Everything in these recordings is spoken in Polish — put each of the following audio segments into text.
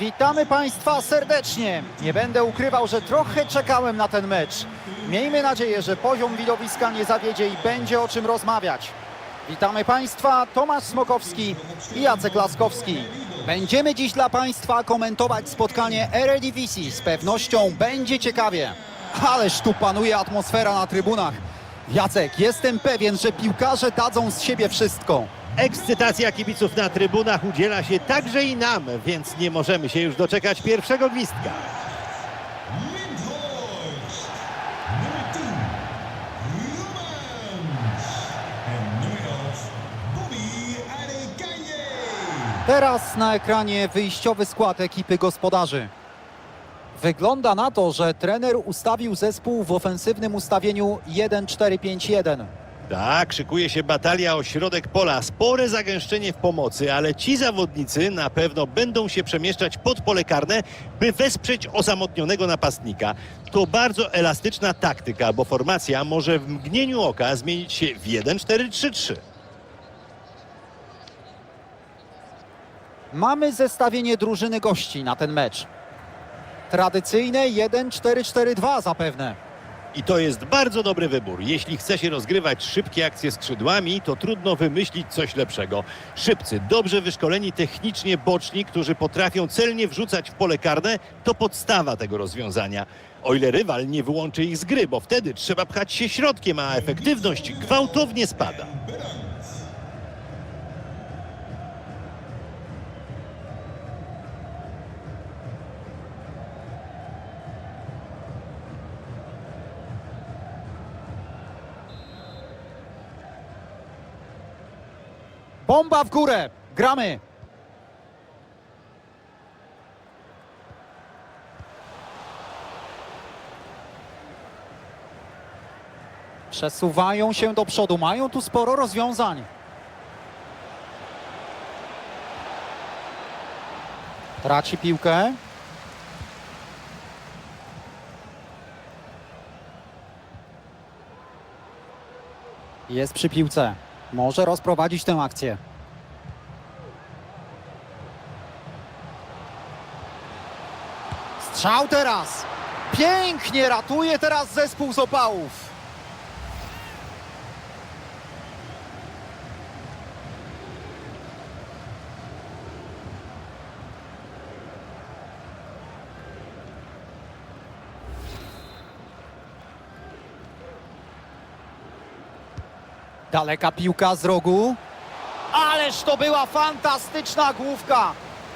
Witamy Państwa serdecznie. Nie będę ukrywał, że trochę czekałem na ten mecz. Miejmy nadzieję, że poziom widowiska nie zawiedzie i będzie o czym rozmawiać. Witamy Państwa, Tomasz Smokowski i Jacek Laskowski. Będziemy dziś dla Państwa komentować spotkanie Eredivisie. Z pewnością będzie ciekawie. Ależ tu panuje atmosfera na trybunach. Jacek, jestem pewien, że piłkarze dadzą z siebie wszystko. Ekscytacja kibiców na trybunach udziela się także i nam, więc nie możemy się już doczekać pierwszego gwizdka. Lindhorst. Nummer 10, Lumens. En nummer 11, Bobby Adekanye. Teraz na ekranie wyjściowy skład ekipy gospodarzy. Wygląda na to, że trener ustawił zespół w ofensywnym ustawieniu 1-4-5-1. Tak, szykuje się batalia o środek pola. Spore zagęszczenie w pomocy, ale ci zawodnicy na pewno będą się przemieszczać pod pole karne, by wesprzeć osamotnionego napastnika. To bardzo elastyczna taktyka, bo formacja może w mgnieniu oka zmienić się w 1-4-3-3. Mamy zestawienie drużyny gości na ten mecz. Tradycyjne 1-4-4-2 zapewne. I to jest bardzo dobry wybór. Jeśli chce się rozgrywać szybkie akcje skrzydłami, to trudno wymyślić coś lepszego. Szybcy, dobrze wyszkoleni technicznie boczni, którzy potrafią celnie wrzucać w pole karne, to podstawa tego rozwiązania. O ile rywal nie wyłączy ich z gry, bo wtedy trzeba pchać się środkiem, a efektywność gwałtownie spada. Bomba w górę! Gramy! Przesuwają się do przodu, mają tu sporo rozwiązań. Traci piłkę. Jest przy piłce. Może rozprowadzić tę akcję. Strzał teraz! Pięknie ratuje teraz zespół z opałów. Daleka piłka z rogu. Ależ to była fantastyczna główka.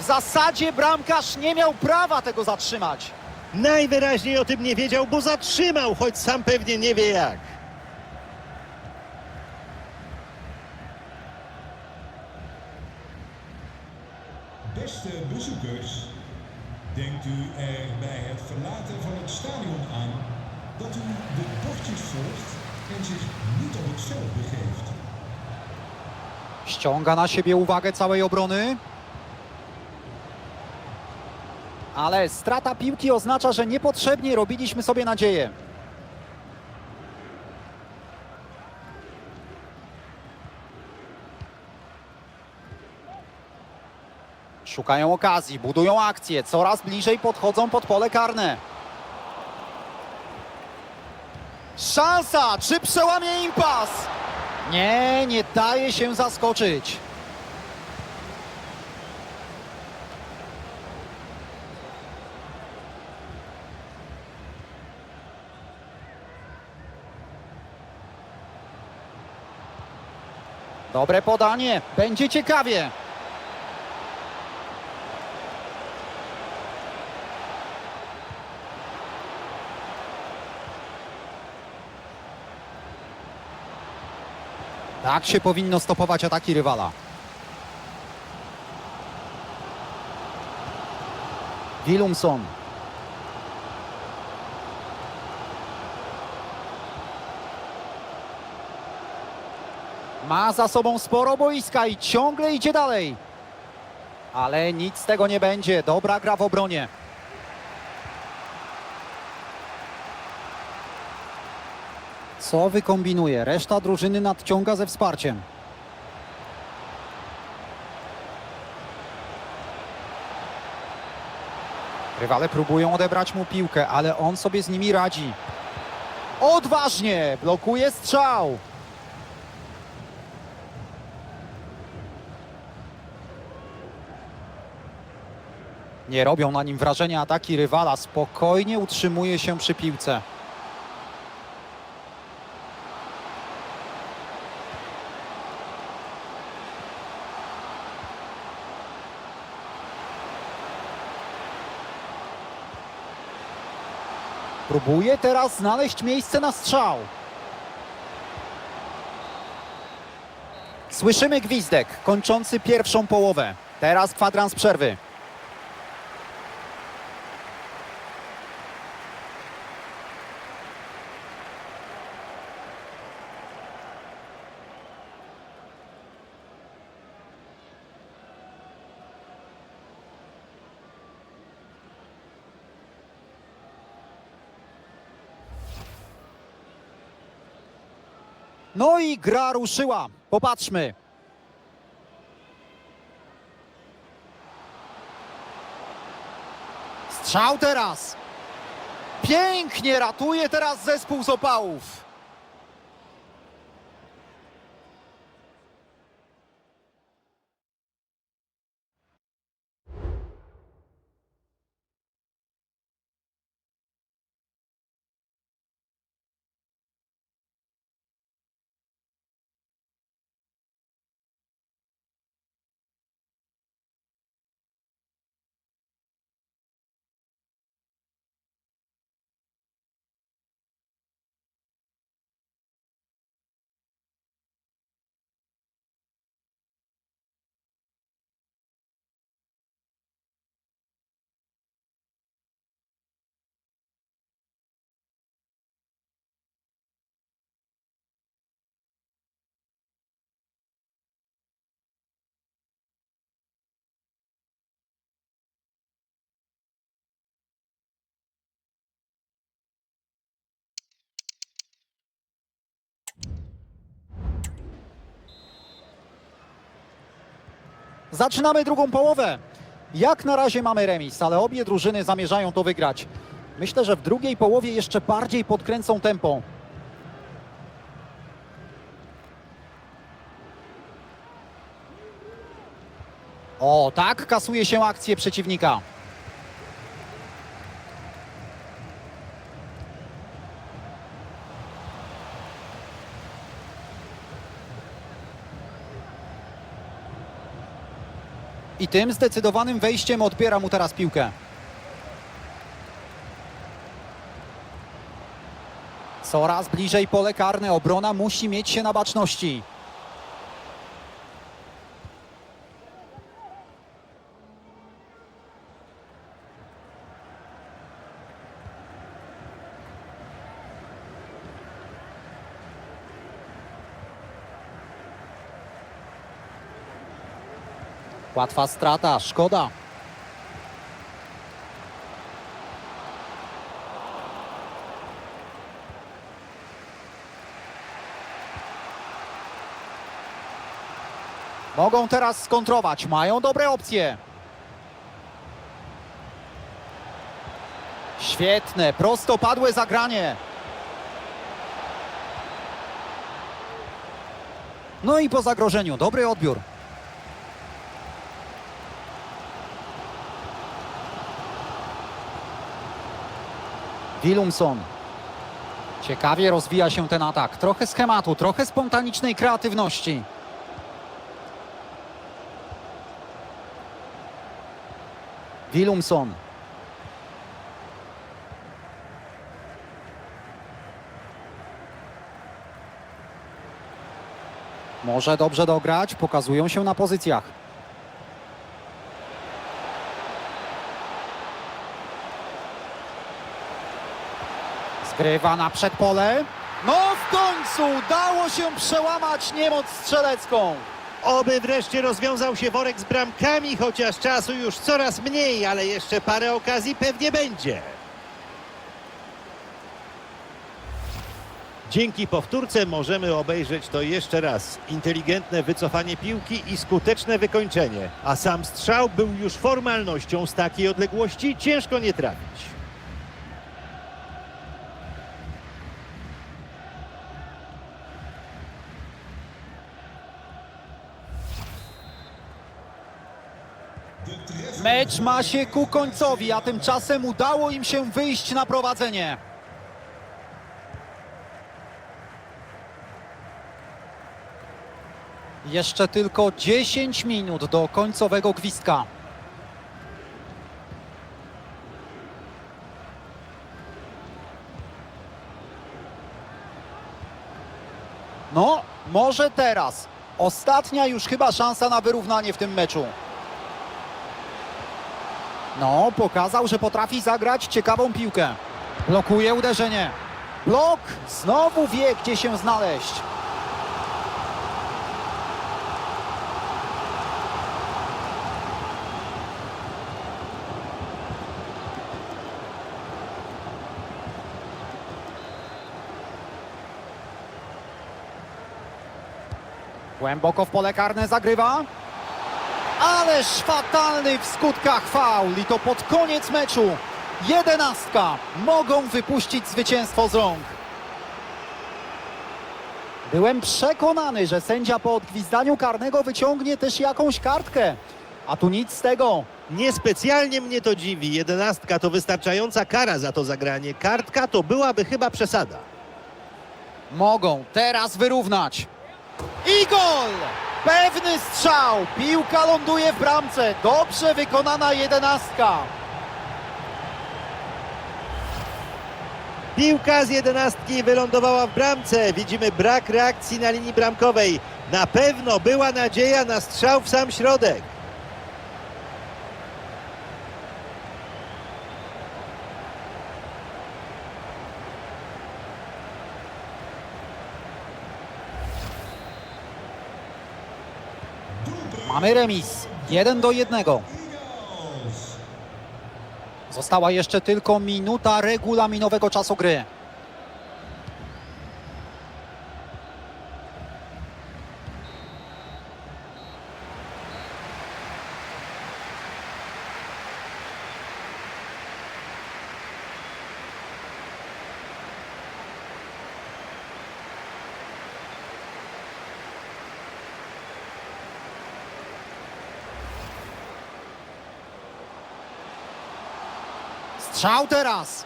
W zasadzie bramkarz nie miał prawa tego zatrzymać. Najwyraźniej o tym nie wiedział, bo zatrzymał, choć sam pewnie nie wie jak. Ściąga na siebie uwagę całej obrony. Ale strata piłki oznacza, że niepotrzebnie robiliśmy sobie nadzieję. Szukają okazji, budują akcję, coraz bliżej podchodzą pod pole karne. Szansa! Czy przełamie impas? Nie, nie daje się zaskoczyć. Dobre podanie, będzie ciekawie. Tak się powinno stopować ataki rywala. Willumson. Ma za sobą sporo boiska i ciągle idzie dalej. Ale nic z tego nie będzie. Dobra gra w obronie. Co wykombinuje? Reszta drużyny nadciąga ze wsparciem. Rywale próbują odebrać mu piłkę, ale on sobie z nimi radzi. Odważnie blokuje strzał. Nie robią na nim wrażenia ataki rywala. Spokojnie utrzymuje się przy piłce. Próbuje teraz znaleźć miejsce na strzał. Słyszymy gwizdek kończący pierwszą połowę. Teraz kwadrans przerwy. No i gra ruszyła. Popatrzmy. Strzał teraz. Pięknie ratuje teraz zespół z opałów. Zaczynamy drugą połowę. Jak na razie mamy remis, ale obie drużyny zamierzają to wygrać. Myślę, że w drugiej połowie jeszcze bardziej podkręcą tempo. O, tak kasuje się akcję przeciwnika. I tym zdecydowanym wejściem odbiera mu teraz piłkę. Coraz bliżej pole karne. Obrona musi mieć się na baczności. Łatwa strata, szkoda. Mogą teraz skontrować, mają dobre opcje. Świetne, prostopadłe zagranie. No i po zagrożeniu, dobry odbiór. Willumson. Ciekawie rozwija się ten atak. Trochę schematu, trochę spontanicznej kreatywności. Willumson. Może dobrze dograć, pokazują się na pozycjach. Zgrywa na przedpole. No w końcu udało się przełamać niemoc strzelecką. Oby wreszcie rozwiązał się worek z bramkami, chociaż czasu już coraz mniej, ale jeszcze parę okazji pewnie będzie. Dzięki powtórce możemy obejrzeć to jeszcze raz. Inteligentne wycofanie piłki i skuteczne wykończenie. A sam strzał był już formalnością z takiej odległości ciężko nie trafić. Mecz ma się ku końcowi, a tymczasem udało im się wyjść na prowadzenie. Jeszcze tylko 10 minut do końcowego gwizdka. No, może teraz. Ostatnia już chyba szansa na wyrównanie w tym meczu. No, pokazał, że potrafi zagrać ciekawą piłkę. Blokuje uderzenie. Blok znowu wie, gdzie się znaleźć. Głęboko w pole karne zagrywa. Ależ fatalny w skutkach faul i to pod koniec meczu. Jedenastka. Mogą wypuścić zwycięstwo z rąk. Byłem przekonany, że sędzia po odgwizdaniu karnego wyciągnie też jakąś kartkę. A tu nic z tego. Niespecjalnie mnie to dziwi. Jedenastka to wystarczająca kara za to zagranie. Kartka to byłaby chyba przesada. Mogą teraz wyrównać. I gol! Pewny strzał. Piłka ląduje w bramce. Dobrze wykonana jedenastka. Piłka z jedenastki wylądowała w bramce. Widzimy brak reakcji na linii bramkowej. Na pewno była nadzieja na strzał w sam środek. Mamy remis. 1 do 1. Eagles. Została jeszcze tylko minuta regulaminowego czasu gry. Strzał teraz.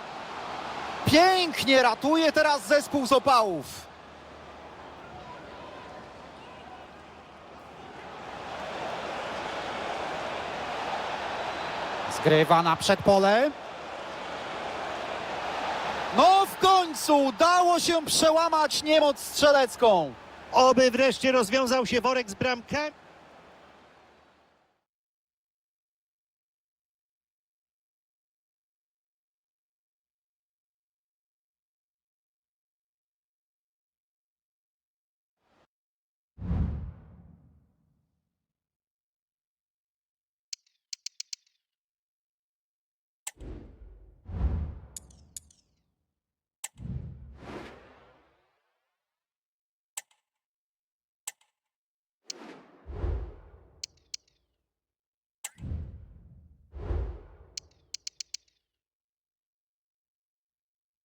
Pięknie ratuje teraz zespół z opałów. Zgrywa na przedpole. No w końcu udało się przełamać niemoc strzelecką. Oby wreszcie rozwiązał się worek z bramkami.